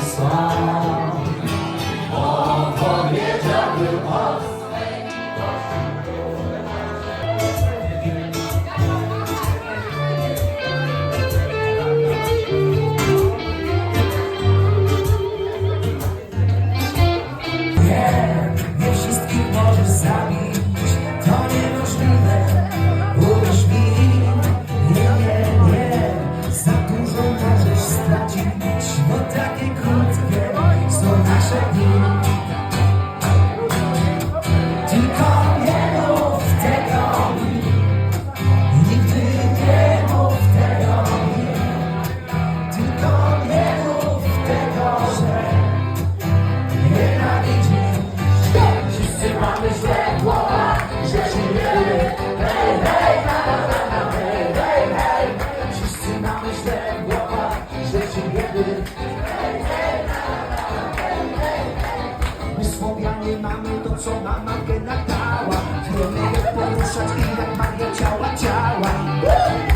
song. to, co na mapę latała Wiemy, jak poruszać i jak magia ciała ciała.